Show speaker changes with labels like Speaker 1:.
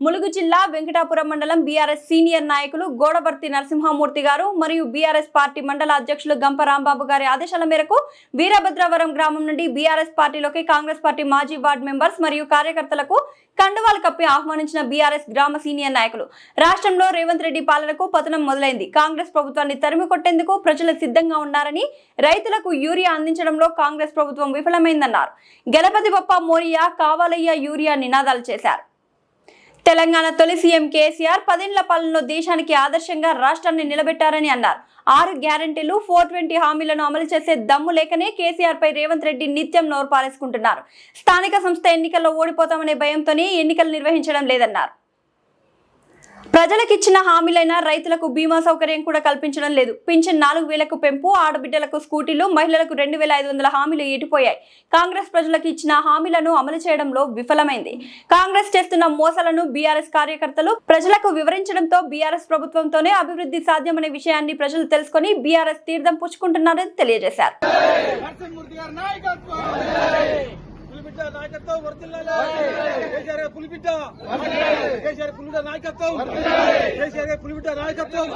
Speaker 1: ములుగు జిల్లా వెంకటాపురం మండలం BRS senior నాయకులు గోడవర్తి నరసింహమూర్తి గారు మరియు బీఆర్ఎస్ పార్టీ మండల అధ్యక్షులు గంప రాంబాబు గారి ఆదేశాల మేరకు వీరభద్రవరం గ్రామం నుండి బీఆర్ఎస్ పార్టీలోకి కాంగ్రెస్ పార్టీ మాజీ వార్డు మెంబర్స్ మరియు కార్యకర్తలకు కండువాలు కప్పి ఆహ్వానించిన బీఆర్ఎస్ గ్రామ సీనియర్ నాయకులు. రాష్ట్రంలో రేవంత్ రెడ్డి పాలనకు పతనం మొదలైంది. కాంగ్రెస్ ప్రభుత్వాన్ని తరిమి కొట్టేందుకు ప్రజలు సిద్ధంగా ఉన్నారని రైతులకు యూరియా అందించడంలో కాంగ్రెస్ ప్రభుత్వం విఫలమైందన్నారు. గణపతి బప్ప మోరియా కావాలయ్య యూరియా నినాదాలు చేశారు. తెలంగాణ తొలి సీఎం కేసీఆర్ పదేళ్ళ పాలనలో దేశానికి ఆదర్శంగా రాష్ట్రాన్ని నిలబెట్టారని అన్నారు. ఆరు గ్యారంటీలు ఫోర్ ట్వంటీ హామీలను అమలు చేసే దమ్ము లేకనే కేసీఆర్ పై రేవంత్ రెడ్డి నిత్యం నోరు పారేసుకుంటున్నారు. స్థానిక సంస్థ ఎన్నికల్లో ఓడిపోతామనే భయంతోనే ఎన్నికలు నిర్వహించడం లేదన్నారు. ప్రజలకిచ్చిన హామీలైన రైతులకు బీమా సౌకర్యం కూడా కల్పించడం లేదు. పింఛన్ నాలుగు వేలకు పెంపు ఆడబిడ్డలకు స్కూటీలు మహిళలకు రెండు వేల ఐదు వందల హామీలు ఏటిపోయాయి కాంగ్రెస్ ప్రజలకు ఇచ్చిన హామీలను అమలు చేయడంలో విఫలమైంది. కాంగ్రెస్ చేస్తున్న మోసాలను బీఆర్ఎస్ కార్యకర్తలు ప్రజలకు వివరించడంతో బీఆర్ఎస్ ప్రభుత్వంతోనే అభివృద్ధి సాధ్యమనే విషయాన్ని ప్రజలు తెలుసుకొని బీఆర్ఎస్ తీర్థం పుచ్చుకుంటున్నారని తెలియజేశారు.
Speaker 2: నాయకత్వం! పులిబిడ్డ. కేసీఆర్ పులిబిడ్డ నాయకత్వం. కేసీఆర్ పులిబిడ్డ నాయకత్వం.